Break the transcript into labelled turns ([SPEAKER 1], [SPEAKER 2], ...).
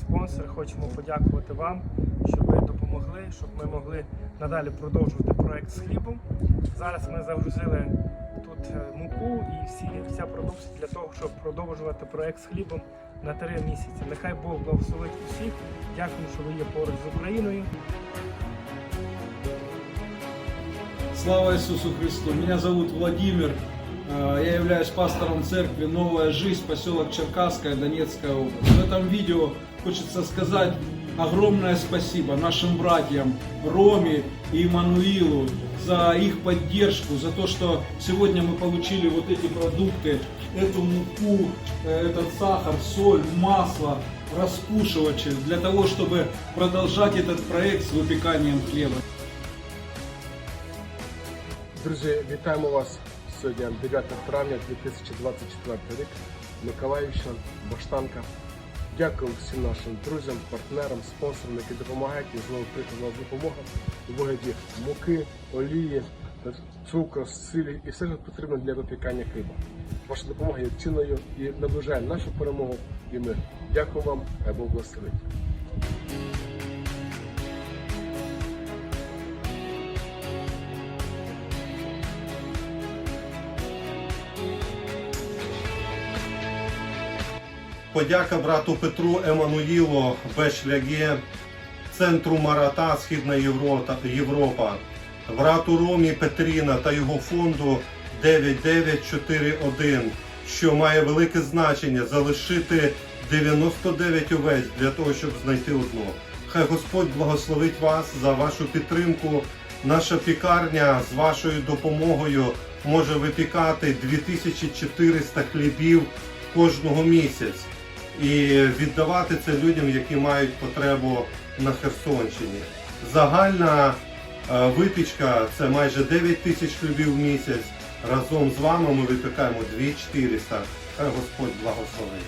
[SPEAKER 1] спонсори. Хочемо подякувати вам, що ви допомогли, щоб ми могли надалі продовжувати проект з хлібом. Зараз ми загрузили тут е, муку і всі, вся продукція для того, щоб продовжувати проект з хлібом на три місяці. Нехай Бог благословить усіх. Дякую, що ви є поруч з Україною.
[SPEAKER 2] Слава Иисусу Христу! Меня зовут Владимир. Э, Я являюсь пастором церкви «Новая жизнь», поселок Черкасская, Донецкая область. В этом видео хочется сказать огромное спасибо нашим братьям Роме и Иммануилу за их поддержку, за то, что сегодня мы получили вот эти продукты, эту муку, э, этот сахар, соль, масло, раскушивачи, для того, чтобы продолжать этот проект с выпеканием хлеба.
[SPEAKER 3] Друзі, вітаємо вас сьогодні 9 травня 2024 рік. Миколаївщина, Баштанка. Дякую всім нашим друзям, партнерам, спонсорам, які допомагають і знову нас допомога у вигляді муки, олії, цукру, силі і все, що потрібно для випікання хліба. Ваша допомога є цінною і наближає нашу перемогу і мир. Дякую вам, Бог благословить.
[SPEAKER 4] Подяка брату Петру Еммануїлу Бешляге, Центру Марата Східна Європа, брату Ромі Петріна та його фонду 9941, що має велике значення залишити 99 овець для того, щоб знайти одну. Хай Господь благословить вас за вашу підтримку. Наша пікарня з вашою допомогою може випікати 2400 хлібів кожного місяць і віддавати це людям, які мають потребу на Херсонщині. Загальна е, випічка це майже 9 тисяч хлібів в місяць. Разом з вами ми випікаємо 2400. Хай Господь благословить.